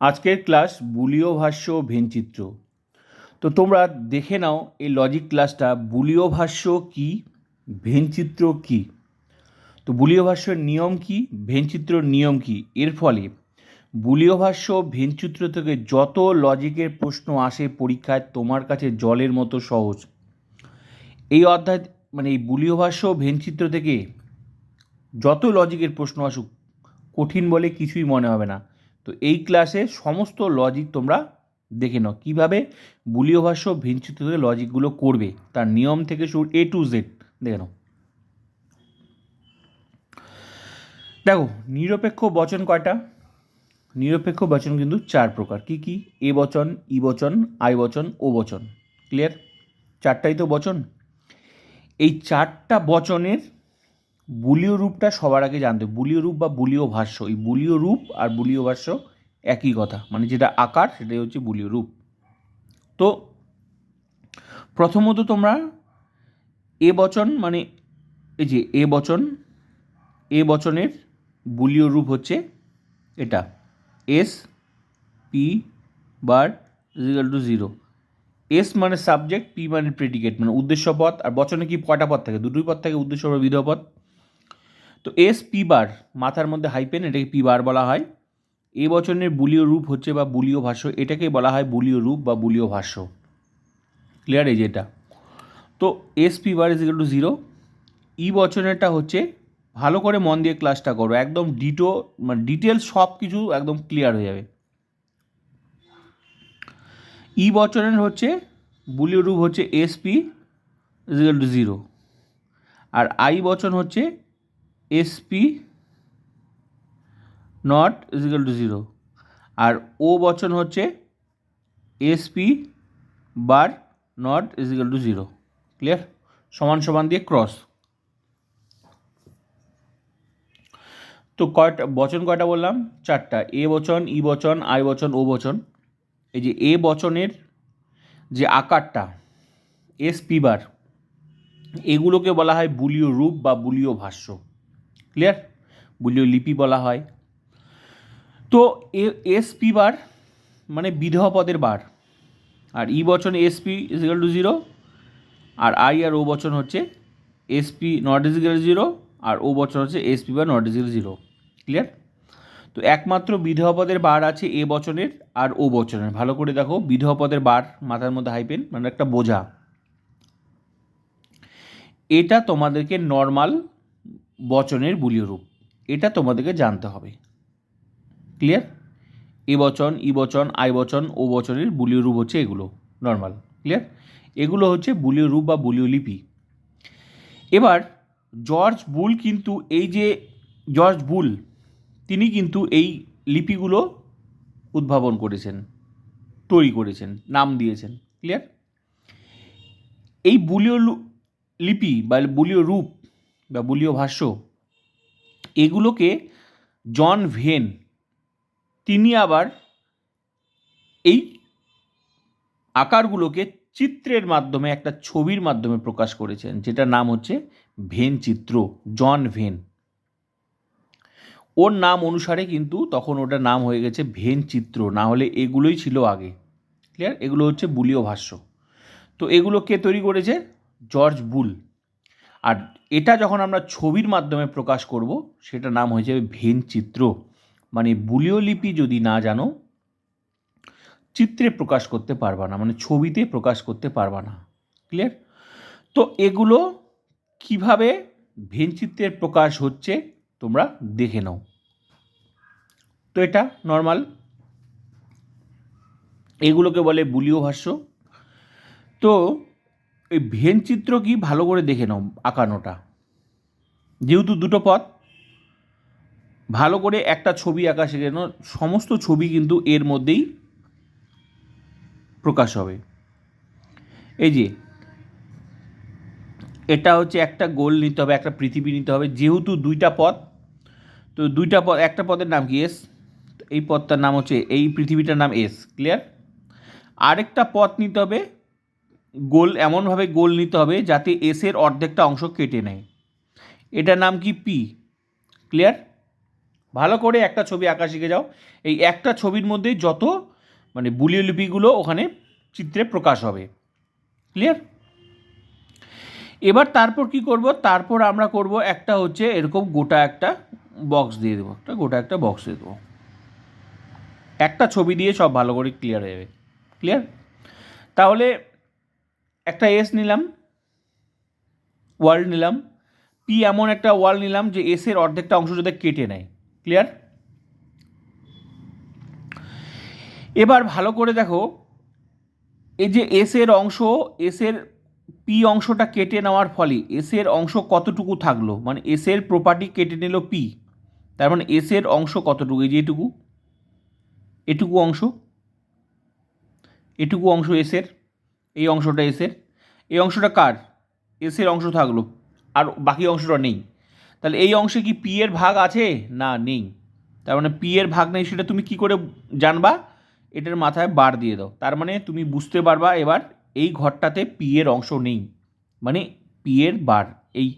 আজকের ক্লাস বুলীয় ভাষ্য ভেনচিত্র তো তোমরা দেখে নাও এই লজিক ক্লাসটা বুলীয় ভাষ্য কি ভেনচিত্র কি? তো বুলীয় ভাষ্যের নিয়ম কি ভেনচিত্রর নিয়ম কি? এর ফলে বুলীয় ভাষ্য ভেনচিত্র থেকে যত লজিকের প্রশ্ন আসে পরীক্ষায়, তোমার কাছে জলের মতো সহজ। এই অধ্যায় মানে এই বুলীয় ভাষ্য ভেনচিত্র থেকে যত লজিকের প্রশ্ন আসুক, কঠিন বলে কিছুই মনে হবে না। তো এই ক্লাসে সমস্ত লজিক তোমরা দেখে নাও। কীভাবে বুলীয় ভাষ্য ভিঞ্চিত থেকে লজিকগুলো করবে, তার নিয়ম থেকে শুরু এ টু জেড দেখে নাও। দেখো, নিরপেক্ষ বচন কয়টা? নিরপেক্ষ বচন কিন্তু চার প্রকার। কি কি? এ বচন, ই বচন, আই বচন, ও বচন। ক্লিয়ার চারটাই তো বচন। এই চারটা বচনের বুলীয় রূপটা সবার আগে জানতে। বুলীয় রূপ বা বুলীয় ভাষ্য, এই বুলীয় রূপ আর বুলীয় ভাষ্য একই কথা। মানে যেটা আকার, সেটাই হচ্ছে বুলীয় রূপ। তো প্রথমত তোমরা এ বচন মানে এই যে এ বচন, এ বচনের বুলীয় রূপ হচ্ছে এটা। S, P bar is equal to zero. S মানে সাবজেক্ট, পি মানে প্রেডিকেট মানে উদ্দেশ্য পদ আর বচনে কি কয়টা পদ থাকে? দুটোই পদ থাকে উদ্দেশ্য পদ বিধেয় পদ। তো এস পি বার মাথার মধ্যে হাইপেন এটাকে পি বার বলা হয়। এ বচনের বুলীয় রূপ হচ্ছে বা বুলীয় ভাষ্য এটাকে বলা হয় বুলীয় রূপ বা বুলীয় ভাষ্য। ক্লিয়ার এই যেটা তো S P bar is to zero E বচনেরটা হচ্ছে, ভালো করে মন দিয়ে ক্লাসটা করো, একদম ডিটো মানে ডিটেলস সব কিছু একদম ক্লিয়ার হয়ে যাবে। ই বচনের হচ্ছে, বুলীয় রূপ হচ্ছে S P is equal to zero R I বচন হচ্ছে S P not is equal to zero R O বচন হচ্ছে S P bar not is equal to zero clear সমান সমান দিয়ে ক্রস তো কয়টা, বচন কয়টা বললাম? চারটা। এ বচন ই বচন আই বচন ও বচন। এই যে এ বচনের যে আকারটা এস পি বার এগুলোকে বলা হয় বুলীয় রূপ বা বুলীয় ভাষ্য। ক্লিয়ার বুলীয় লিপি বলা হয়। তো এস পি বার মানে বিধেয় পদের বার। আর ই বচন S P is equal to zero R I আর ও বচন হচ্ছে S P not is equal zero R O বচন হচ্ছে S P bar not is equal zero clear তো একমাত্র বিধেয় পদের বার আছে এ বচনের আর ও বচনের। ভালো করে দেখো বিধেয় পদের বার মাথার মধ্যে হাইপেন মানে একটা বোঝা। এটা তোমাদেরকে নর্মাল বচনের বুলীয় রূপ। এটা তোমাদেরকে জানতে হবে। ক্লিয়ার এ বচন, ই বচন, আই বচন, ও বচনের বুলীয় রূপ হচ্ছে এগুলো। নর্মাল ক্লিয়ার এগুলো হচ্ছে বুলীয় রূপ বা বুলীয় লিপি। এবার, জর্জ বুল কিন্তু এই যে, জর্জ বুল, তিনি কিন্তু এই লিপিগুলো উদ্ভাবন করেছেন, তৈরি করেছেন, নাম দিয়েছেন। ক্লিয়ার এই বুলীয় লিপি বা বুলীয় রূপ বা বুলীয় ভাষ্য, এগুলোকে জন ভেন, তিনি আবার এই আকারগুলোকে চিত্রের মাধ্যমে, একটা ছবির মাধ্যমে প্রকাশ করেছেন, যেটার নাম হচ্ছে ভেন চিত্র, জন ভেন। ওর নাম অনুসারে কিন্তু তখন ওটার নাম হয়ে গেছে ভেন চিত্র, না হলে এগুলোই ছিল আগে। ক্লিয়ার এগুলো হচ্ছে বুলীয় ভাষ্য। তো এগুলো কে তৈরি করেছে? জর্জ বুল। আর এটা যখন আমরা ছবির মাধ্যমে প্রকাশ করব সেটা নাম হয়ে যাবে ভেন চিত্র। মানে বুলীয় লিপি যদি না জানো, চিত্রে প্রকাশ করতে পারবা না মানে ছবিতে প্রকাশ করতে পারবা না। ক্লিয়ার তো এগুলো কীভাবে ভেনচিত্রের প্রকাশ হচ্ছে, তোমরা দেখে নাও। তো এটা নর্মাল এগুলোকে বলে বুলীয় ভাষ্য। তো এই ভেনচিত্র কি ভালো করে দেখে নাও আঁকানোটা। যেহেতু দুটো পথ, ভালো করে একটা ছবি আঁকা শেখে নাও, সমস্ত ছবি কিন্তু এর মধ্যেই প্রকাশ হবে। এই যে, এটা হচ্ছে একটা গোল নিতে হবে, একটা পৃথিবী নিতে হবে, যেহেতু দুইটা পথ, তো দুইটা পদ একটা পদের নাম কি এস? এই পথটার নাম হচ্ছে, এই পৃথিবীটার নাম এস, ক্লিয়ার? আরেকটা পথ নিতে হবে গোল, এমনভাবে গোল নিতে হবে যাতে এসের অর্ধেকটা অংশ কেটে নেয়। এটার নাম কি পি ক্লিয়ার ভালো করে একটা ছবি আঁকা শিখে যাও। এই একটা ছবির মধ্যেই যত মানে বুলীয় লিপিগুলো ওখানে চিত্রে প্রকাশ হবে। ক্লিয়ার এবার তারপর কি করব? তারপর আমরা করব একটা হচ্ছে এরকম গোটা একটা বক্স দিয়ে দেবো। একটা গোটা একটা বক্স দিয়ে দেবো। একটা ছবি দিয়ে সব ভালো করে ক্লিয়ার হয়ে যাবে। ক্লিয়ার তাহলে একটা এস নিলাম ওয়ার্ল্ড নিলাম পি এমন একটা ওয়ার্ল্ড নিলাম যে এসের অর্ধেকটা অংশ যাতে কেটে নেয়। ক্লিয়ার এবার ভালো করে দেখো, এই যে এসের অংশ এসের পি অংশটা কেটে নেওয়ার ফলে এসের অংশ কতটুকু থাকল? মানে এসের প্রপার্টি কেটে নিল পি তার মানে এসের অংশ কতটুকু? এই যে এটুকু এটুকু অংশ এটুকু অংশ এসের এই অংশটা এসের এই অংশটা কার? এসের অংশ থাকল। আর বাকি অংশটা নেই। তাহলে এই অংশে কি পি এর ভাগ আছে? না, নেই। তার মানে পি এর ভাগ নেই সেটা তুমি কি করে জানবা? এটার মাথায় বার দিয়ে দাও। তার মানে তুমি বুঝতে পারবা এবার এই ঘরটাতে পি এর অংশ নেই। মানে পি এর বার। এই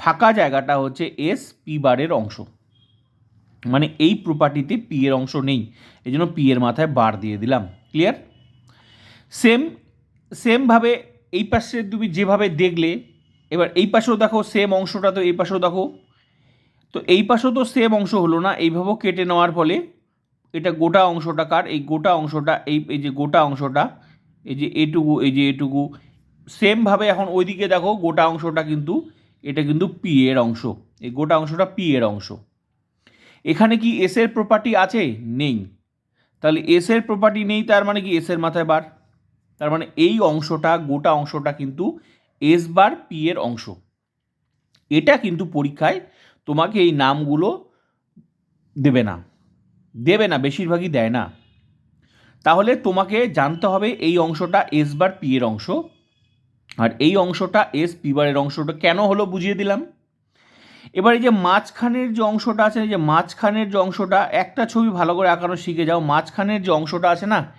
ফাঁকা জায়গাটা হচ্ছে এস পি বারের অংশ। মানে এই প্রপার্টিতে পি এর অংশ নেই। এই জন্য পি এর মাথায় বার দিয়ে দিলাম। ক্লিয়ার সেম সেমভাবে এই পাশে তুমি যেভাবে দেখলে, এবার এই পাশেও দেখো সেম অংশটা, তো এই পাশেও দেখো। তো এই পাশেও তো সেম অংশ হলো না, এইভাবেও কেটে নেওয়ার ফলে এটা গোটা অংশটা কার? এই গোটা অংশটা, এই এই যে গোটা অংশটা, এই যে এটুকু, এই যে এটুকু, সেমভাবে এখন ওইদিকে দেখো গোটা অংশটা কিন্তু, এটা কিন্তু পি এর অংশ, এই গোটা অংশটা পি এর অংশ। এখানে কি এস এর প্রপার্টি আছে? নেই। তাহলে এস এর প্রপার্টি নেই, তার মানে কি এস এর মাথায় বার? তার মানে এই অংশটা, গোটা অংশটা কিন্তু এস বার পি এর অংশ। এটা কিন্তু পরীক্ষায় তোমাকে এই নামগুলো দেবে না। দেবে না, বেশিরভাগই দেয় না। তাহলে তোমাকে জানতে হবে এই অংশটা এস বার পি এর অংশ। আর এই অংশটা এস পি বারের অংশটা কেন হলো বুঝিয়ে দিলাম। এবার এই যে মাঝখানের যে অংশটা আছে, এই যে মাঝখানের যে অংশটা, একটা ছবি ভালো করে আঁকানো শিখে যাও। মাঝখানের যে অংশটা আছে না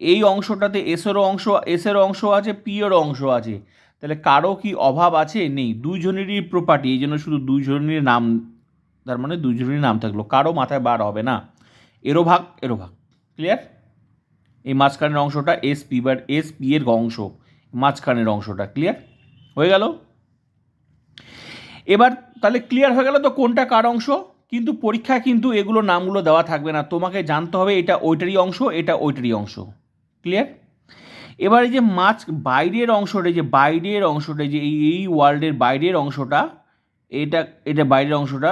এই অংশটাতে এসেরও অংশ এসেরও অংশ আছে পিয়েরও অংশ আছে। তাহলে কারও কি অভাব আছে? নেই। দুইজনেরই প্রপার্টি এই জন্য শুধু দুইজনের নাম, তার মানে দুইজনেরই নাম থাকল। কারও মাথায় বার হবে না। এরও ভাগ এরও ভাগ। ক্লিয়ার এই মাঝখানের অংশটা S P bar S P এর অংশ, মাঝখানের অংশটা। ক্লিয়ার হয়ে গেল? এবার তাহলে ক্লিয়ার হয়ে গেল তো কোনটা কার অংশ? কিন্তু পরীক্ষায় কিন্তু এগুলো নামগুলো দেওয়া থাকবে না। তোমাকে জানতে হবে এটা ওইটারই অংশ, এটা ওইটারই অংশ। ক্লিয়ার এবার এই যে মাছ বাইরের অংশটা যে বাইরের অংশটা যে এই এই ওয়ার্ল্ডের বাইরের অংশটা, এটা এটা বাইরের অংশটা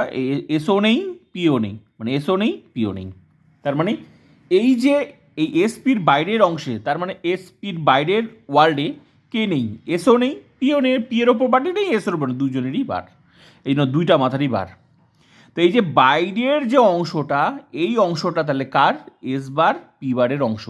এসও নেই, পিও নেই মানে এসও নেই, পিও নেই। তার মানে এই যে এই এসপির বাইরের অংশে, তার মানে এসপির বাইরের ওয়ার্ল্ডে কে নেই? এসও নেই, পিও নেই পিয়েরও প্রপার্টি নেই এসের ওপর দুজনেরই বার। এই জন্য দুইটা মাথারই বার। তো এই যে বাইরের যে অংশটা, এই অংশটা তাহলে কার? এস বার পি বারের অংশ।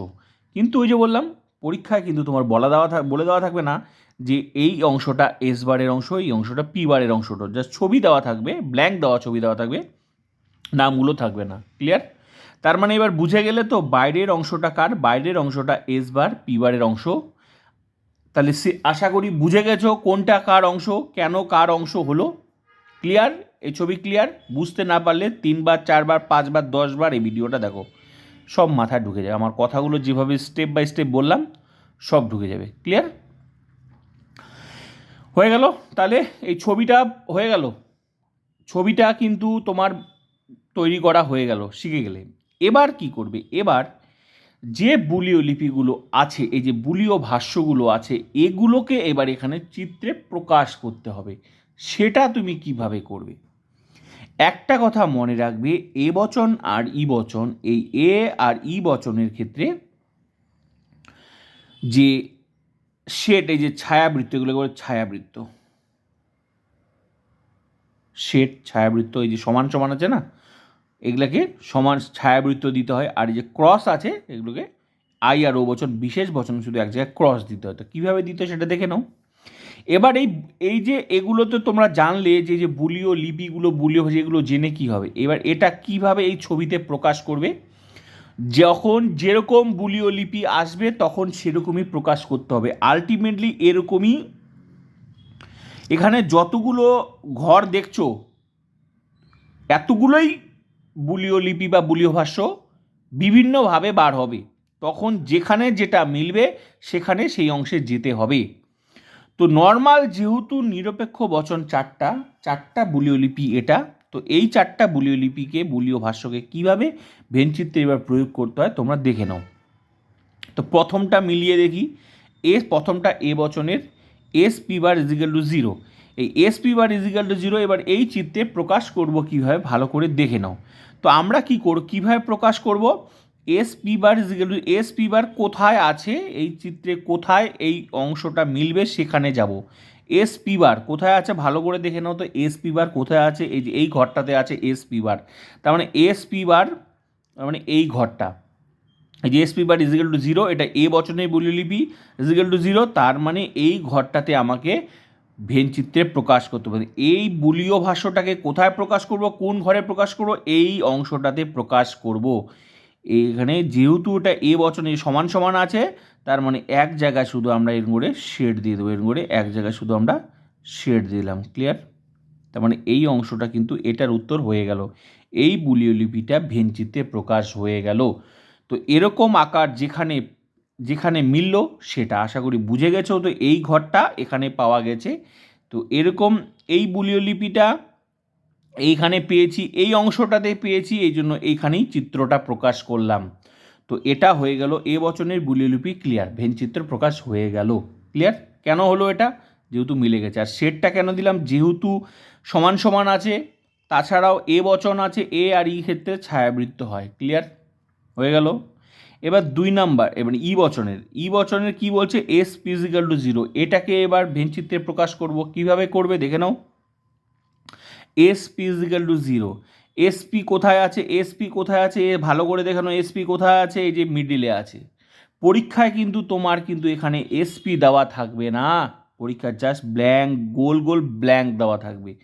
কিন্তু ওই যে বললাম, পরীক্ষায় কিন্তু তোমার বলা দেওয়া বলে দেওয়া থাকবে না যে এই অংশটা এস বারের অংশ, এই অংশটা পি বারের অংশটা জাস্ট ছবি দেওয়া থাকবে ব্ল্যাঙ্ক দেওয়া ছবি দেওয়া থাকবে, নামগুলো থাকবে না ক্লিয়ার তার মানে এবার বুঝে গেলে তো বাইরের অংশটা কার? বাইরের অংশটা এস বার পি বারের অংশ। তাহলে সে, আশা করি বুঝে গেছো কোনটা কার অংশ, কেন কার অংশ হলো? ক্লিয়ার এই ছবি ক্লিয়ার বুঝতে না পারলে তিনবার চারবার পাঁচবার দশবার এই ভিডিওটা দেখো। সব মাথায় ঢুকে যাবে। আমার কথাগুলো যেভাবে স্টেপ বাই স্টেপ বললাম, সব ঢুকে যাবে। ক্লিয়ার হয়ে গেল? তাহলে এই ছবিটা হয়ে গেল। ছবিটা কিন্তু তোমার তৈরি করা হয়ে গেল শিখে গেলে। এবার কি করবে? এবার যে বুলীয় লিপিগুলো আছে, এই যে বুলীয় ভাষ্যগুলো আছে, এগুলোকে এবার এখানে চিত্রে প্রকাশ করতে হবে। সেটা তুমি কীভাবে করবে? একটা কথা মনে রাখবে, এ বচন আর ই বচন, এই এ আর ই বচনের ক্ষেত্রে যে শেড এই যে ছায়াবৃত্ত, এগুলো বলে ছায়াবৃত্ত। শেড ছায়াবৃত্ত, এই যে সমান সমান আছে না? এগুলোকে সমান ছায়াবৃত্ত দিতে হয়, আর যে ক্রস আছে, এগুলোকে আই আর ও বচন, বিশেষ বচন, শুধু এক জায়গায় ক্রস দিতে হয়। তো কীভাবে দিতে সেটা দেখে নাও। এবার এই এই যে এগুলো তো তোমরা জানলে যে যে বুলীয় লিপিগুলো বুলীয় ভাষা এগুলো জেনে কী হবে? এবার এটা কীভাবে এই ছবিতে প্রকাশ করবে? যখন যেরকম বুলীয় লিপি আসবে, তখন সেরকমই প্রকাশ করতে হবে। আলটিমেটলি এরকমই এখানে যতগুলো ঘর দেখছ, এতগুলোই বুলীয় লিপি বা বুলীয় ভাষ্য বিভিন্নভাবে বার হবে। তখন যেখানে যেটা মিলবে, সেখানে সেই অংশে যেতে হবে। তো নর্মাল যেহেতু নিরপেক্ষ বচন চারটা চারটা বুলীয় লিপি এটা, তো এই চারটা বুলীয় লিপিকে বুলীয় ভাষ্যকে কীভাবে ভেনচিত্রে এবার প্রয়োগ করতে হয় তোমরা দেখে নাও। তো প্রথমটা মিলিয়ে দেখি, এ প্রথমটা A বচনের, S P bar is equal to zero এই S P bar is equal to zero এবার এই চিত্রে প্রকাশ করব কীভাবে ভালো করে দেখে নাও। তো আমরা কি করব কীভাবে প্রকাশ করব? S P bar S P bar কোথায় আছে? এই চিত্রে কোথায় এই অংশটা মিলবে? সেখানে যাব। এস পি বার কোথায় আছে? ভালো করে দেখে নাও তো। এস পি বার কোথায় আছে? এই যে এই ঘরটাতে আছে এস পি বার তার মানে এস পি বার মানে এই ঘরটা। এই যে S P bar is equal to zero এটা এ বচনে বলে লিপি ইজিক্যাল টু জিরো তার মানে এই ঘরটাতে আমাকে ভেন চিত্রে প্রকাশ করতে হবে। এই বুলীয় ভাষ্যটাকে কোথায় প্রকাশ করব? কোন ঘরে প্রকাশ করব? এই অংশটাতে প্রকাশ করব। এখানে যেহেতু এটা এ বচনে সমান সমান আছে, তার মানে এক জায়গায় শুধু আমরা এর করে শেড দিয়ে দেবো এর করে এক জায়গায় শুধু আমরা শেড দিলাম ক্লিয়ার তার মানে এই অংশটা কিন্তু এটার উত্তর হয়ে গেল। এই বুলীয় লিপিটা ভেনচিত্রে প্রকাশ হয়ে গেল। তো এরকম আকার যেখানে যেখানে মিলল সেটা আশা করি বুঝে গেছো। তো এই ঘরটা এখানে পাওয়া গেছে। তো এরকম এই বুলীয় লিপিটা এইখানে পেয়েছি, এই অংশটাতে পেয়েছি, এই জন্য এইখানেই চিত্রটা প্রকাশ করলাম। তো এটা হয়ে গেল, এ বচনের বুলিলিপি ক্লিয়ার ভেন চিত্র প্রকাশ হয়ে গেল। ক্লিয়ার কেন হলো এটা? যেহেতু মিলে গেছে। আর সেটটা কেন দিলাম? যেহেতু সমান সমান আছে, তাছাড়াও এ বচন আছে, এ আর ই ক্ষেত্রে ছায়াবৃত্ত হয়। ক্লিয়ার হয়ে গেল। এবার দুই নাম্বার এবার ই বচনের। ই বচনের কি বলছে? এস ফিজিক্যাল টু জিরো এটাকে এবার ভেনচিত্রে প্রকাশ করব। কীভাবে করবে? দেখে নাও। S is equal to zero S P কোথায় আছে? এসপি কোথায় আছে? এ ভালো করে দেখানো এসপি কোথায় আছে? এই যে মিডিলে আছে। পরীক্ষায় কিন্তু তোমার কিন্তু এখানে এসপি দেওয়া থাকবে না। পরীক্ষার জাস্ট ব্ল্যাঙ্ক গোল গোল ব্ল্যাঙ্ক দেওয়া থাকবে।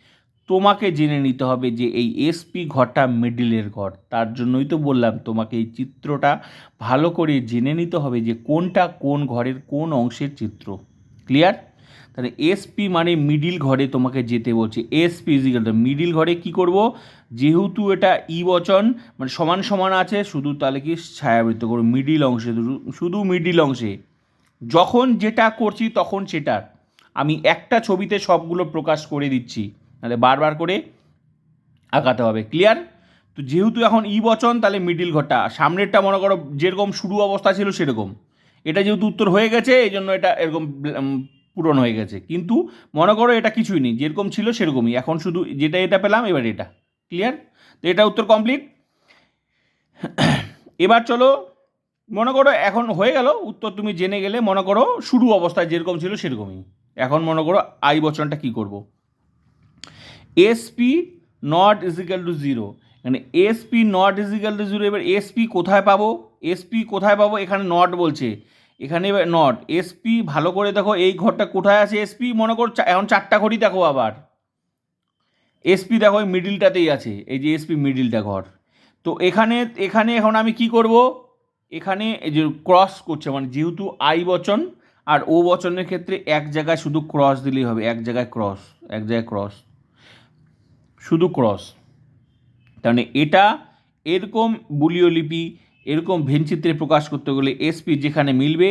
তোমাকে জেনে নিতে হবে যে এই এসপি ঘরটা মিডিলের ঘর। তার জন্যই তো বললাম, তোমাকে এই চিত্রটা ভালো করে জেনে নিতে হবে যে কোনটা কোন ঘরের কোন অংশের চিত্র। ক্লিয়ার তাহলে এসপি মানে মিডিল ঘরে তোমাকে যেতে বলছে। এসপি ইজিক্যাল মিডিল ঘরে কি করব? যেহেতু এটা ই বচন মানে সমান সমান আছে, শুধু তাহলে কি ছায়াবৃত্ত করো মিডিল অংশে, শুধু মিডিল অংশে। যখন যেটা করছি তখন সেটার। আমি একটা ছবিতে সবগুলো প্রকাশ করে দিচ্ছি। তাহলে বারবার করে আঁকাতে হবে ক্লিয়ার তো যেহেতু এখন ই বচন, তাহলে মিডিল ঘরটা, সামনেরটা মনে করো যেরকম শুরু অবস্থা ছিল সেরকম। এটা যেহেতু উত্তর হয়ে গেছে, এই জন্য এটা এরকম পূরণ হয়ে গেছে। কিন্তু মনে করো এটা কিছুই নেই, যেরকম ছিল সেরকমই। এখন শুধু যেটা এটা পেলাম, এবার এটা। ক্লিয়ার তো এটা উত্তর কমপ্লিট এবার চলো, মনে করো এখন হয়ে গেল, উত্তর তুমি জেনে গেলে মনে করো শুরু অবস্থায় যেরকম ছিল সেরকমই। এখন মনে করো আই বচনটা কী করব? S P not is equal to zero মানে S P not is equal to zero এবার এসপি কোথায় পাবো? এসপি কোথায় পাবো? এখানে নট বলছে। এখানে নট এসপি ভালো করে দেখো, এই ঘরটা কোথায় আছে এসপি মনে করো এখন চারটা ঘরই দেখো আবার। এসপি দেখো এই মিডিলটাতেই আছে, এই যে এসপি মিডিলটা ঘর। তো এখানে এখানে এখন আমি কি করব? এখানে এই যে ক্রস করছে মানে যেহেতু আই বচন, আর ও বচনের ক্ষেত্রে এক জায়গায় শুধু ক্রস দিলেই হবে, এক জায়গায় ক্রস এক জায়গায় ক্রস শুধু ক্রস তাহলে এটা এরকম বুলীয় লিপি এরকম ভেনচিত্রে প্রকাশ করতে গেলে এসপি যেখানে মিলবে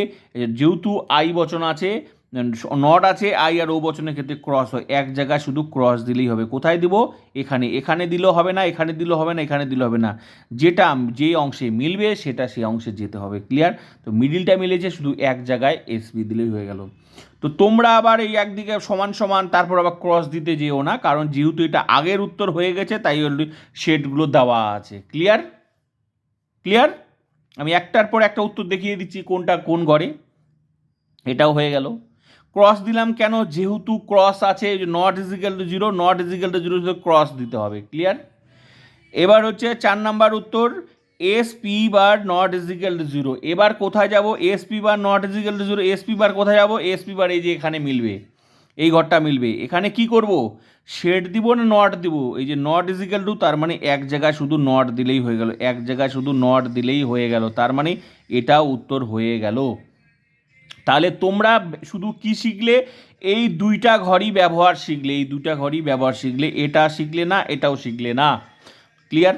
যেহেতু আই বচন আছে নট আছে, আই আর ও বচনের ক্ষেত্রে ক্রস হয়। এক জায়গায় শুধু ক্রস দিলেই হবে। কোথায় দিব? এখানে। এখানে দিলেও হবে না, এখানে দিলেও হবে না, এখানে দিলেও হবে না। যেটা যে অংশে মিলবে, সেটা সেই অংশে যেতে হবে। ক্লিয়ার তো মিডিলটা মিলেছে, শুধু এক জায়গায় এসপি দিলেই হয়ে গেল। তো তোমরা আবার এই একদিকে সমান সমান, তারপর আবার ক্রস দিতে যেও না, কারণ যেহেতু এটা আগের উত্তর হয়ে গেছে, তাই অলরেডি শেডগুলো দেওয়া আছে। ক্লিয়ার ক্লিয়ার আমি একটার পর একটা উত্তর দেখিয়ে দিচ্ছি কোনটা কোন ঘরে। এটাও হয়ে গেল। ক্রস দিলাম কেন? যেহেতু ক্রস আছে not is equal to zero not is equal to zero cross দিতে হবে। ক্লিয়ার এবার হচ্ছে চার নাম্বার উত্তর S P bar not is equal to zero এবার কোথায় যাব? S P bar not is equal to zero S P bar কোথায় যাব? এস পি বার এই যে এখানে মিলবে। এই ঘরটা মিলবে। এখানে কি করব? শেড দিব না নট দিব? এই যে নট ইজিক্যাল টু তার মানে এক জায়গায় শুধু নট দিলেই হয়ে গেল। এক জায়গায় শুধু নট দিলেই হয়ে গেল। তার মানে এটা উত্তর হয়ে গেল। তাহলে তোমরা শুধু কি শিখলে? এই দুইটা ঘরই ব্যবহার শিখলে। এই দুইটা ঘরই ব্যবহার শিখলে। এটা শিখলে না, এটাও শিখলে না। ক্লিয়ার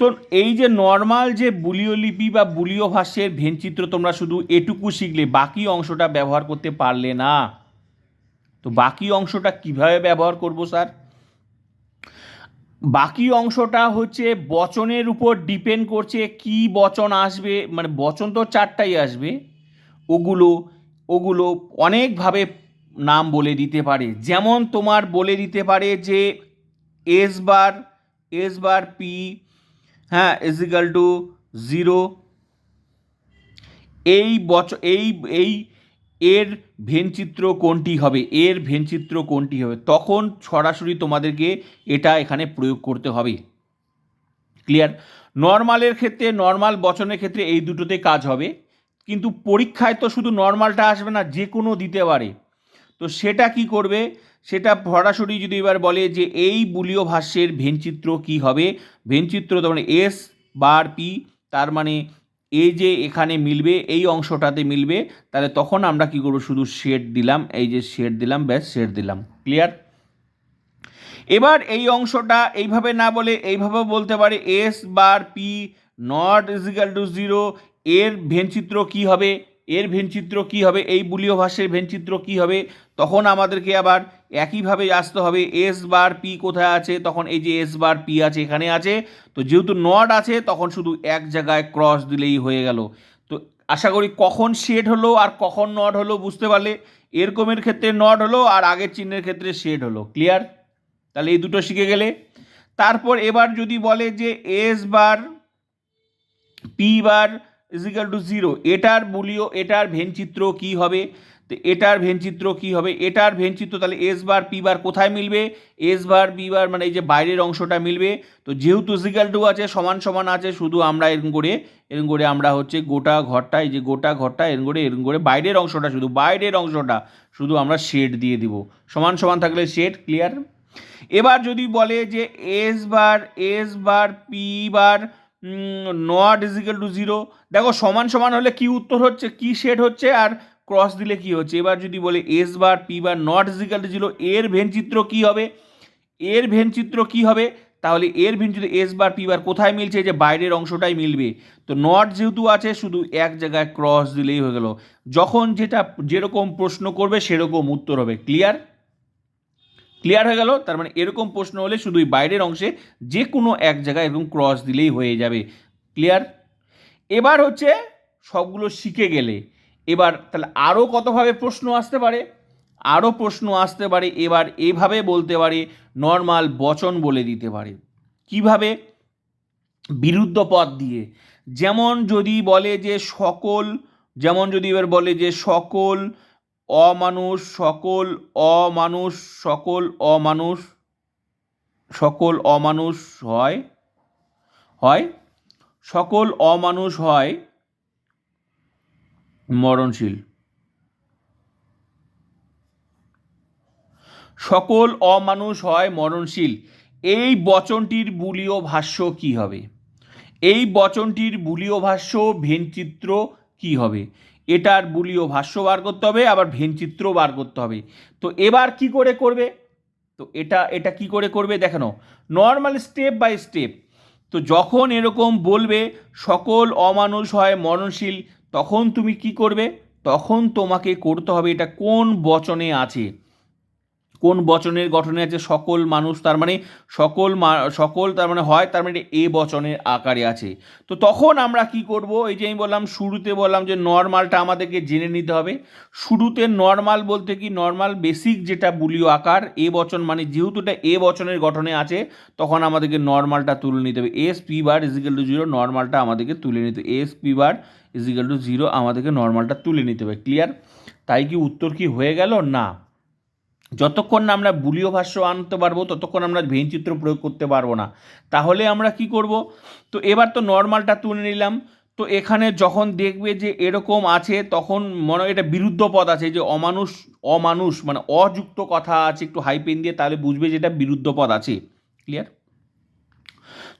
তো এই যে নর্মাল যে বুলীয় লিপি বা বুলীয় ভাষ্যের ভেনচিত্র তোমরা শুধু এটুকু শিখলে, বাকি অংশটা ব্যবহার করতে পারলে না। তো বাকি অংশটা কীভাবে ব্যবহার করব, স্যার? বাকি অংশটা হচ্ছে বচনের উপর ডিপেন্ড করছে কি বচন আসবে মানে বচন তো চারটাই আসবে, ওগুলো ওগুলো অনেকভাবে নাম বলে দিতে পারে। যেমন তোমার বলে দিতে পারে যে S bar S bar P হ্যাঁ ইজিক্যাল টু জিরো এই বচ, এই এই এর ভেনচিত্র কোনটি হবে? এর ভেনচিত্র কোনটি হবে? তখন সরাসরি তোমাদেরকে এটা এখানে প্রয়োগ করতে হবে। ক্লিয়ার নর্মালের ক্ষেত্রে নর্মাল বচনের ক্ষেত্রে এই দুটোতে কাজ হবে। কিন্তু পরীক্ষায় তো শুধু নর্মালটা আসবে না, যে কোনো দিতে পারে। তো সেটা কি করবে? সেটা সরাসরি যদি এবার বলে যে এই বুলীয় ভাষ্যের ভেনচিত্র কি হবে? ভেনচিত্র তার মানে এস বার পি তার মানে এই যে এখানে মিলবে, এই অংশটাতে মিলবে, তাহলে তখন আমরা কি করব? শুধু শেড দিলাম, এই যে শেড দিলাম, ব্যাস শেড দিলাম। ক্লিয়ার এবার এই অংশটা এইভাবে না বলে এইভাবে বলতে পারে S bar P not is equal to zero এর ভেনচিত্র কি হবে? এর ভেনচিত্র কি হবে? এই বুলীয় ভাষ্যের ভেনচিত্র কি হবে? তখন আমাদেরকে আবার একইভাবে আসতে হবে এস বার পি কোথায় আছে? তখন এই যে এস বার পি আছে, এখানে আছে। তো যেহেতু নট আছে, তখন শুধু এক জায়গায় ক্রস দিলেই হয়ে গেল। তো আশা করি কখন শেড হলো আর কখন নট হলো বুঝতে পারলে? এরকমের ক্ষেত্রে নট হলো আর আগের চিহ্নের ক্ষেত্রে শেড হলো। ক্লিয়ার তাহলে এই দুটো শিখে গেলে। তারপর এবার যদি বলে যে S bar P bar is equal to zero এটার বুলিও এটার ভেনচিত্র কি হবে? তো এটার ভেনচিত্র কি হবে? এটার ভেনচিত্র তাহলে এস বার পি বার কোথায় মিলবে? এস বার পি বার মানে এই যে বাইরের অংশটা মিলবে। তো যেহেতু ইজিক্যাল টু আছে, সমান সমান আছে, শুধু আমরা এরকম করে এরকম করে আমরা হচ্ছে গোটা ঘরটা, এই যে গোটা ঘরটা, এরকম করে এরকম করে বাইরের অংশটা, শুধু বাইরের অংশটা, শুধু আমরা শেড দিয়ে দিব। সমান সমান থাকলে শেড ক্লিয়ার এবার যদি বলে যে S bar S bar P bar not is equal to zero দেখো সমান সমান হলে কি উত্তর হচ্ছে? কি শেড হচ্ছে? আর ক্রস দিলে কি হচ্ছে? এবার যদি বলে S bar P bar not is equal to zero এর ভেনচিত্র কি হবে? এর ভেন চিত্র কি হবে? তাহলে এর ভেনচিত্র এস বার পি বার কোথায় মিলছে? যে বাইরের অংশটাই মিলবে। তো নট যেহেতু আছে, শুধু এক জায়গায় ক্রস দিলেই হয়ে গেল। যখন যেটা যেরকম প্রশ্ন করবে, সেরকম উত্তর হবে। ক্লিয়ার ক্লিয়ার হয়ে গেল? তার মানে এরকম প্রশ্ন হলে শুধুই বাইরের অংশে যে কোনো এক জায়গায় এরকম ক্রস দিলেই হয়ে যাবে। ক্লিয়ার এবার হচ্ছে সবগুলো শিখে গেলে। এবার তাহলে আরও কতভাবে প্রশ্ন আসতে পারে? আরও প্রশ্ন আসতে পারে, এবার এভাবে বলতে পারে, নর্মাল বচন বলে দিতে পারে। কীভাবে? বিরুদ্ধ পদ দিয়ে। যেমন যদি বলে যে সকল, যেমন যদি এবার বলে যে সকল অমানুষ সকল অমানুষ সকল অমানুষ সকল অমানুষ হয়? হয়? সকল অমানুষ হয় মরণশীল। সকল অমানুষ হয় মরণশীল। এই বচনটির বুলীয় ভাষ্য কি হবে? এই বচনটির বুলীয় ভাষ্য ভেনচিত্র কি হবে? এটার বুলীয় ভাষ্য বার করতে হবে, আবার ভেনচিত্র বার করতে হবে। তো এবার কি করে করবে? তো এটা এটা কি করে করবে? দেখানো নর্মাল স্টেপ বাই স্টেপ তো যখন এরকম বলবে, সকল অমানুষ হয় মরণশীল তখন তুমি কি করবে? তখন তোমাকে করতে হবে এটা কোন বচনে আছে? কোন বচনের গঠনে আছে? সকল মানুষ তার মানে সকল সকল তার মানে হয় তার মানে এ বচনের আকারে আছে। তো তখন আমরা কি করব? এই যে আমি বললাম, শুরুতে বললাম যে নর্মালটা আমাদেরকে জেনে নিতে হবে। শুরুতে নর্মাল বলতে কি? নর্মাল বেসিক যেটা বুলীয় আকার, এ বচন মানে যেহেতু এটা এ বচনের গঠনে আছে, তখন আমাদেরকে নর্মালটা তুলে নিতে হবে। S P bar is equal to zero নর্মালটা আমাদেরকে তুলে নিতে S P bar is equal to zero আমাদেরকে নর্মালটা তুলে নিতে হবে। ক্লিয়ার তাই কি উত্তর কি হয়ে গেল? না। যতক্ষণ না আমরা বুলীয় ভাষ্য আনতে পারব, ততক্ষণ আমরা ভেনচিত্র প্রয়োগ করতে পারব না। তাহলে আমরা কি করব? তো এবার তো নর্মালটা তুলে নিলাম। তো এখানে যখন দেখবে যে এরকম আছে, তখন মনে এটা বিরুদ্ধ পদ আছে যে অমানুষ অমানুষ মানে অযুক্ত কথা আছে, একটু হাই পেন দিয়ে তাহলে বুঝবে যে এটা বিরুদ্ধ পদ আছে। ক্লিয়ার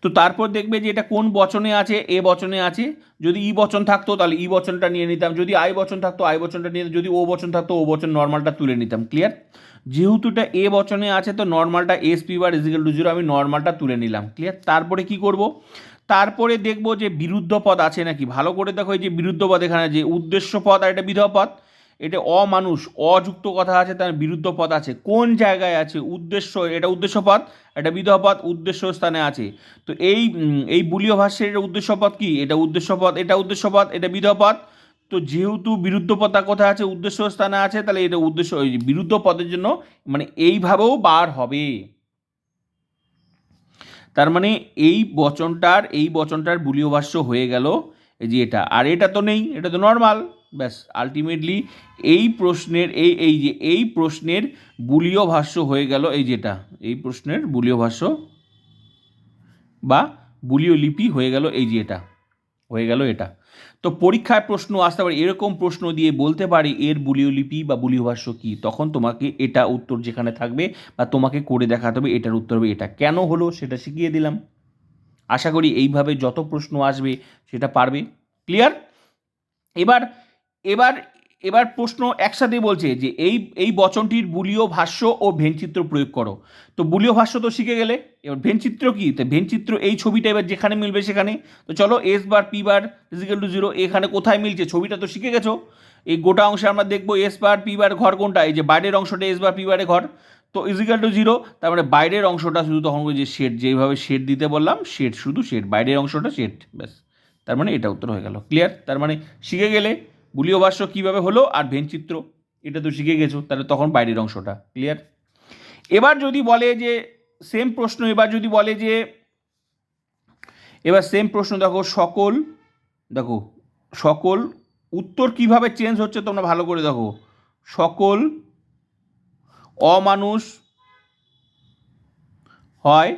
তো তারপর দেখবে যে এটা কোন বচনে আছে, এ বচনে আছে। যদি ই বচন থাকতো, তাহলে ই বচনটা নিয়ে নিতাম। যদি আই বচন থাকতো, আই বচনটা নিয়ে যদি ও বচন থাকতো, ও বচন নর্মালটা তুলে নিতাম। ক্লিয়ার? যেহেতু এটা এ বচনে আছে, তো নর্মালটা S P bar equal to zero, আমি নর্মালটা তুলে নিলাম। ক্লিয়ার? তারপরে কি করব? তারপরে দেখব যে বিরুদ্ধ পদ আছে নাকি? ভালো করে দেখো এই যে বিরুদ্ধ পদ এখানে যে উদ্দেশ্য পদ আর এটা বিধব পদ। এটা অমানুষ, অযুক্ত কথা আছে, তার বিরুদ্ধ পদ আছে। কোন জায়গায় আছে? উদ্দেশ্য, এটা উদ্দেশ্য পদ এটা বিধব পদ উদ্দেশ্য স্থানে আছে। তো এই এই বুলীয় ভাষ্যের এটা উদ্দেশ্য পদ কি? এটা উদ্দেশ্য পদ এটা উদ্দেশ্য পদ এটা বিধব পদ তো যেহেতু বিরুদ্ধ পদটা কোথায় আছে, উদ্দেশ্য স্থানে আছে, তাহলে এটা উদ্দেশ্য বিরুদ্ধ পদের জন্য মানে এইভাবেও বার হবে। তার মানে এই বচনটার এই বচনটার বুলীয় ভাষ্য হয়ে গেল, এই যে এটা। আর এটা তো নেই, এটা তো নর্মাল ব্যাস আলটিমেটলি এই প্রশ্নের, এই এই যে, এই প্রশ্নের বুলীয় ভাষ্য হয়ে গেল এই যেটা, এই প্রশ্নের বুলীয় ভাষ্য বা বুলীয় লিপি হয়ে গেল এই যে এটা, হয়ে গেল এটা। তো পরীক্ষায় প্রশ্ন আসতে পারে, এরকম প্রশ্ন দিয়ে বলতে পারি এর বুলীয় লিপি বা বুলীয় ভাষ্য কী? তখন তোমাকে এটা উত্তর যেখানে থাকবে বা তোমাকে করে দেখাতে হবে এটার উত্তর হবে এটা। কেন হলো সেটা শিখিয়ে দিলাম। আশা করি এইভাবে যত প্রশ্ন আসবে সেটা পারবে। ক্লিয়ার এবার এবার এবার প্রশ্ন একসাথে বলছে যে এই এই বচনটির বুলীয় ভাষ্য ও ভেনচিত্র প্রয়োগ করো। তো বুলীয় ভাষ্য তো শিখে গেলে, এবার ভেনচিত্র কি? তো ভেনচিত্র এই ছবিটা এবার যেখানে মিলবে সেখানে। তো চলো S bar P bar equal to zero এখানে কোথায় মিলছে? ছবিটা তো শিখে গেছো। এই গোটা অংশে আমরা দেখব এস বার পি বার ঘর কোনটা? এই যে বাইরের অংশটা এস বার পি বারে ঘর। তো ইজিক্যাল টু জিরো তার মানে বাইরের অংশটা শুধু তখন যে শেড যেভাবে শেড দিতে বললাম শেড শুধু শেড বাইরের অংশটা শেড ব্যাস। তার মানে এটা উত্তর হয়ে গেল। ক্লিয়ার তার মানে শিখে গেলে বুলীয় ভাষ্য কীভাবে হলো আর ভেনচিত্র এটা তো শিখে গেছো, তাহলে তখন বাইরের অংশটা ক্লিয়ার এবার যদি বলে যে সেম প্রশ্ন, এবার যদি বলে যে, এবার সেম প্রশ্ন, দেখো সকল দেখো, সকল উত্তর কীভাবে চেঞ্জ হচ্ছে তোমরা ভালো করে দেখো, সকল অমানুষ হয়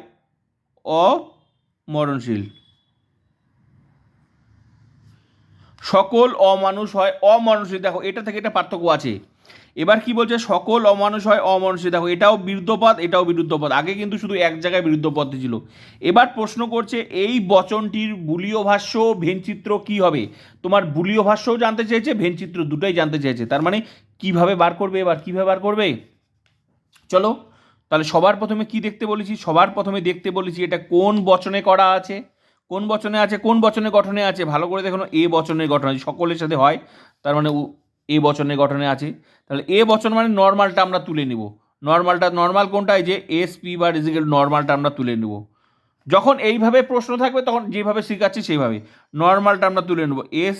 অমরণশীল। সকল অমানুষ হয় অমরণশীল দেখো, এটা থেকে এটা পার্থক্য আছে। এবার কি বলছে? সকল অমানুষ হয়, অমনুষী দেখো, এটাও বিরুদ্ধপদ এটাও বিরুদ্ধপদ। আগে কিন্তু শুধু এক জায়গায় বিরুদ্ধপদ ছিল। এবার প্রশ্ন করছে, এই বচনটির বুলীয় ভাষ্য, ভেনচিত্র কি হবে? তোমার বুলীয় ভাষ্যও জানতে চেয়েছে, ভেনচিত্র দুটোই জানতে চেয়েছে। তার মানে কীভাবে বার করবে, এবার কীভাবে বার করবে? চলো, তাহলে সবার প্রথমে কি দেখতে বলেছি? সবার প্রথমে দেখতে বলেছি, এটা কোন বচনে করা আছে? কোন বচনে আছে, কোন বচনে গঠনে আছে, ভালো করে দেখুন, এ বচনের গঠন আছে, সকলের সাথে হয়, তার মানে এ বচনের গঠনে আছে, তাহলে এ বচন মানে নর্মালটা আমরা তুলে নেব, নর্মালটা, নর্মাল কোনটাই যে এস পি বা রিজিক্যাল নর্মালটা আমরা তুলে নেব, যখন এইভাবে প্রশ্ন থাকবে, তখন যেভাবে শেখাচ্ছি সেইভাবে, নর্মালটা আমরা তুলে নেব S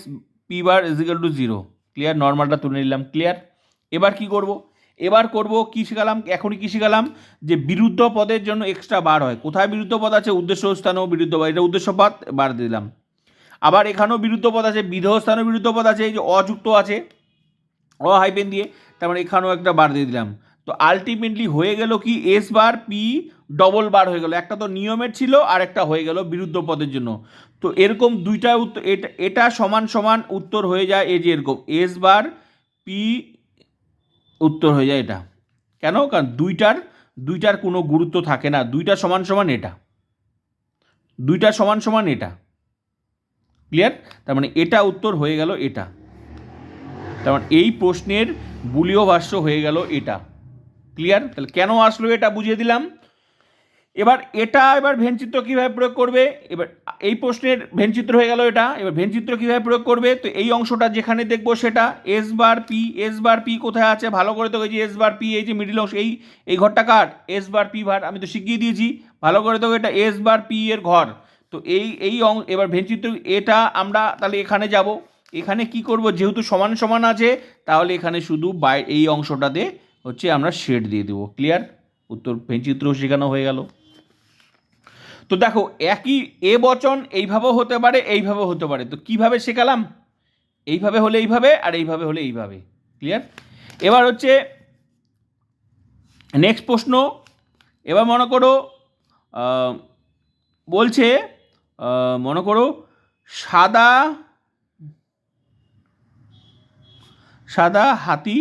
P bar equal to zero clear নর্মালটা তুলে নিলাম ক্লিয়ার এবার কি করব? এবার করব কি শিখালাম এখনই কি শিখালাম যে বিরুদ্ধ পদের জন্য এক্সট্রা বার হয়। কোথায় বিরুদ্ধ পদ আছে? উদ্দেশ্য স্থানেও বিরুদ্ধ পদ। এটা উদ্দেশ্য পদ বার দিলাম। আবার এখানেও বিরুদ্ধ পদ আছে বিধ স্থানেও বিরুদ্ধ পদ আছে, এই যে অযুক্ত আছে, অ হাইপেন দিয়ে, তার মানে এখানেও একটা বার দিয়ে দিলাম। তো আলটিমেটলি হয়ে গেল কি? S bar P double bar হয়ে গেল। একটা তো নিয়মের ছিল, আর একটা হয়ে গেল বিরুদ্ধ পদের জন্য। তো এরকম দুইটা উত্তর, এটা এটা সমান সমান উত্তর হয়ে যায়, এই যে এরকম। এস বার পি উত্তর হয়ে যায় এটা। কেন? কারণ দুইটার দুইটার কোনো গুরুত্ব থাকে না। দুইটা সমান সমান এটা। দুইটা সমান সমান এটা। ক্লিয়ার তার মানে এটা উত্তর হয়ে গেল এটা। তার মানে এই প্রশ্নের বুলীয় ভাষ্য হয়ে গেল এটা। ক্লিয়ার তাহলে কেন আসলো এটা বুঝিয়ে দিলাম? এবার এটা এবার ভেনচিত্র কীভাবে প্রয়োগ করবে? এবার এই প্রশ্নের ভেনচিত্র হয়ে গেল এটা। এবার ভেনচিত্র কীভাবে প্রয়োগ করবে? তো এই অংশটা যেখানে দেখব সেটা S bar P S bar P কোথায় আছে? ভালো করে তো যে এস বার পি এই যে মিডিল অংশ, এই এই ঘরটা কার? এস বার পি ভার আমি তো শিখিয়ে দিয়েছি। ভালো করে তো এটা এস বার পি এর ঘর। তো এই এই অং, এবার ভেনচিত্র, এটা আমরা তাহলে এখানে যাব। এখানে কি করব? যেহেতু সমান সমান আছে, তাহলে এখানে শুধু বাই এই অংশটাতে হচ্ছে আমরা শেড দিয়ে দেবো। ক্লিয়ার উত্তর ভেনচিত্র শেখানো হয়ে গেল। তো দেখো, একই এ বচন এইভাবেও হতে পারে, এইভাবেও হতে পারে। তো কীভাবে শেখালাম? এইভাবে হলে এইভাবে আর এইভাবে হলে এইভাবে। ক্লিয়ার এবার হচ্ছে নেক্সট প্রশ্ন। এবার মনে করো বলছে মনে করো, সাদা সাদা হাতি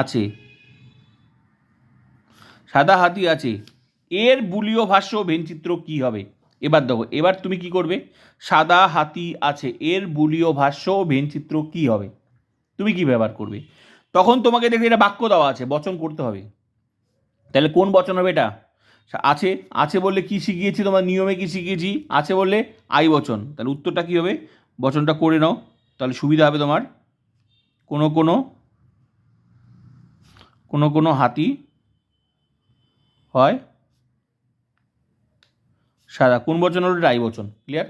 আছে। সাদা হাতি আছে। এর বুলীয় ভাষ্য ভেনচিত্র কি হবে? এবার দেখো, এবার তুমি কি করবে? সাদা হাতি আছে, এর বুলীয় ভাষ্য ভেনচিত্র কি হবে? তুমি কি ব্যবহার করবে? তখন তোমাকে দেখবে এটা বাক্য দেওয়া আছে, বচন করতে হবে। তাহলে কোন বচন হবে এটা? আছে আছে বললে কি শিখিয়েছি তোমার? নিয়মে কি শিখিয়েছি? আছে বললে আই বচন। তাহলে উত্তরটা কী হবে? বচনটা করে নাও, তাহলে সুবিধা হবে তোমার। কোনো কোনো কোনো কোনো হাতি হয় সাদা। কোন বচন হলো? আই বচন। ক্লিয়ার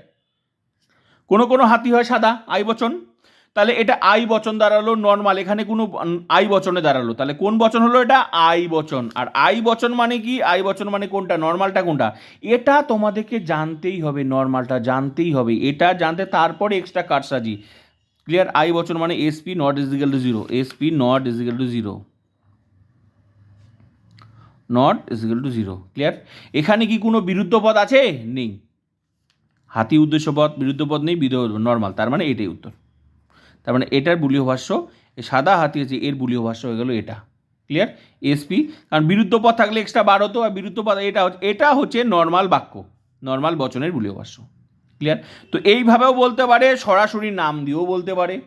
কোনো কোনো হাতি হয় সাদা, আই বচন। তাহলে এটা আই বচন দাঁড়াল নর্মাল এখানে কোনো আই বচনে দাঁড়াল। তাহলে কোন বচন হলো এটা? আই বচন। আর আই বচন মানে কি? আই বচন মানে কোনটা? নর্মালটা কোনটা? এটা তোমাদেরকে জানতেই হবে নর্মালটা জানতেই হবে। এটা জানতে তারপরে এক্সট্রা কাটসাজি ক্লিয়ার আই বচন মানে SP not equal to zero SP not equal to zero not equal to zero. Clear? এখানে কি কোনো বিরুদ্ধ পদ আছে? নেই। হাতি উদ্দেশ্য পদ, বিরুদ্ধ পদ নেই, বিধ নর্মাল তার মানে এটাই উত্তর। তার মানে এটার বুলীয় ভাষ্য সাদা হাতি আছে, এর বুলীয় ভাষ্য হয়ে গেল এটা। ক্লিয়ার? এসপি কারণ বিরুদ্ধ পদ থাকলে এক্সট্রা বার হতো, আর বিরুদ্ধ পদ, এটা এটা হচ্ছে নর্মাল বাক্য। নর্মাল বচনের বুলীয় ভাষ্য। ক্লিয়ার? তো এইভাবেও বলতে পারে, সরাসরি নাম দিয়েও বলতে পারে।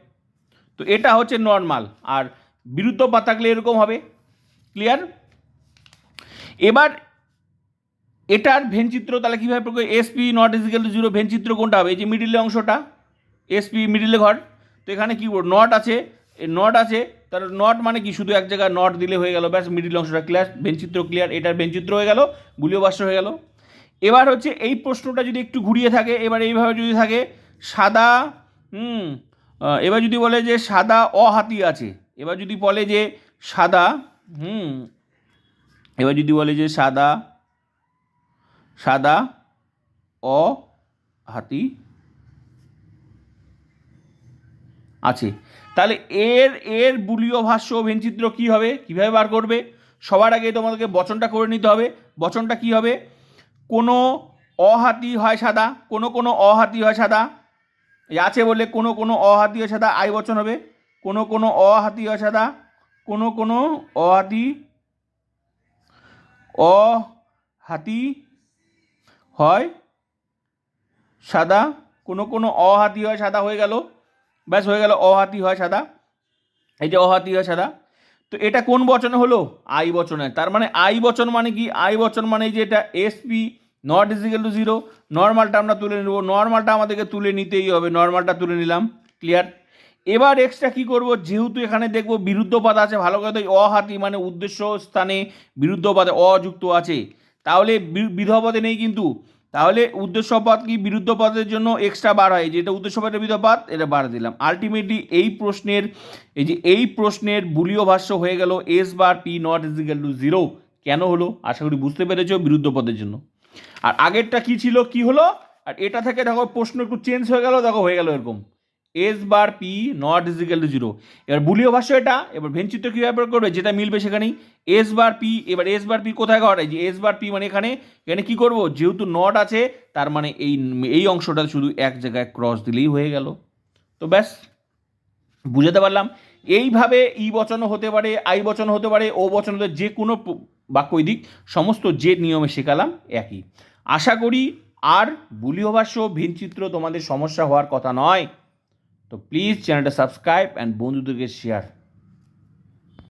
তো এটা হচ্ছে নর্মাল আর বিরুদ্ধ পদ থাকলে এরকম হবে। ক্লিয়ার? এবার এটার ভেনচিত্র তাহলে কীভাবে প্রয়োগ SP not equal to zero ভেনচিত্র কোনটা হবে? এই যে মিডিলে অংশটা এসপি মিডিলে ঘর। তো এখানে কী নট আছে। নট আছে তার নট মানে কি? শুধু এক জায়গায় নট দিলে হয়ে গেল, ব্যাস মিডিল অংশটা ক্লিয়ার ভেনচিত্র ক্লিয়ার এটার ভেনচিত্র হয়ে গেল বুলীয় ভাষ্য হয়ে গেল। এবার হচ্ছে এই প্রশ্নটা যদি একটু ঘুরিয়ে থাকে, এবার এইভাবে যদি থাকে, সাদা, হুম এবার যদি বলে যে সাদা অহাতি আছে, এবার যদি বলে যে সাদা, হুম এবার যদি বলে যে সাদা সাদা অ হাতি আছে, তাহলে এর এর বুলীয় ভাষ্য ভেনচিত্র কি হবে? কীভাবে বার করবে? সবার আগে তোমাদেরকে বচনটা করে নিতে হবে। বচনটা কি হবে? কোনো অহাতি হয় সাদা, কোনো কোনো অহাতি হয় সাদা। আছে বলে কোনো কোনো অহাতি হয় সাদা, আই বচন হবে। কোনো কোনো অহাতি হয় সাদা, কোনো কোনো অহাতি অহাতি হয়, সাদা, কোনো কোনো অহাতি হয়, সাদা হয়ে গেল। ব্যাস, হয়ে গেল অহাতি হয়, সাদা। এই যে অহাতি হয়, সাদা। তো এটা কোন বচনে হলো? আই বচনে তার মানে আই বচন মানে কি? আই বচন মানে যে এটা SP not equal to zero নর্মালটা আমরা তুলে নেব। নর্মালটা আমাদেরকে তুলে নিতেই হবে। নর্মালটা তুলে নিলাম। ক্লিয়ার এবার এক্সট্রা কি করব? যেহেতু এখানে দেখব বিরুদ্ধ পদ আছে, ভালো কথা অহাতি মানে উদ্দেশ্য স্থানে বিরুদ্ধ পদে অযুক্ত আছে। তাহলে বি- বিধ পদে নেই কিন্তু। তাহলে উদ্দেশ্য পদ কি? বিরুদ্ধ পদের জন্য এক্সট্রা বার হয়। যেটা উদ্দেশ্য পদের পদ এটা বার দিলাম। আলটিমেটলি এই প্রশ্নের, এই যে এই প্রশ্নের বুলীয় ভাষ্য হয়ে গেল S bar P not equal to zero কেন হলো? আশা করি বুঝতে পেরেছ বিরুদ্ধ পদের জন্য। আর আগেরটা কি ছিল? কি হলো? আর এটা থেকে দেখো প্রশ্ন একটু চেঞ্জ হয়ে গেল, দেখো হয়ে গেল এরকম। S bar P not equal to zero এবার বুলীয় ভাষ্য এটা, এবার ভেনচিত্র কীভাবে প্রয়োগ করবে, যেটা মিলবে সেখানেই। এস বার পি এবার এস বার পি কোথায় ঘটে? যে এস বার পি মানে এখানে এখানে কী করব? যেহেতু নট আছে, তার মানে এই এই অংশটা শুধু এক জায়গায় ক্রস দিলেই হয়ে গেল। তো ব্যাস, বুঝাতে পারলাম। এইভাবে ই বচনও হতে পারে, আই বচন হতে পারে, ও বচন হতে যে কোনো বাক্যই দিক, সমস্ত যে নিয়মে শেখালাম একই। আশা করি আর বুলীয় ভাষ্য ভিনচিত্র তোমাদের সমস্যা হওয়ার কথা নয়। তো প্লিজ চ্যানেলটা সাবস্ক্রাইব অ্যান্ড বন্ধুদেরকে শেয়ার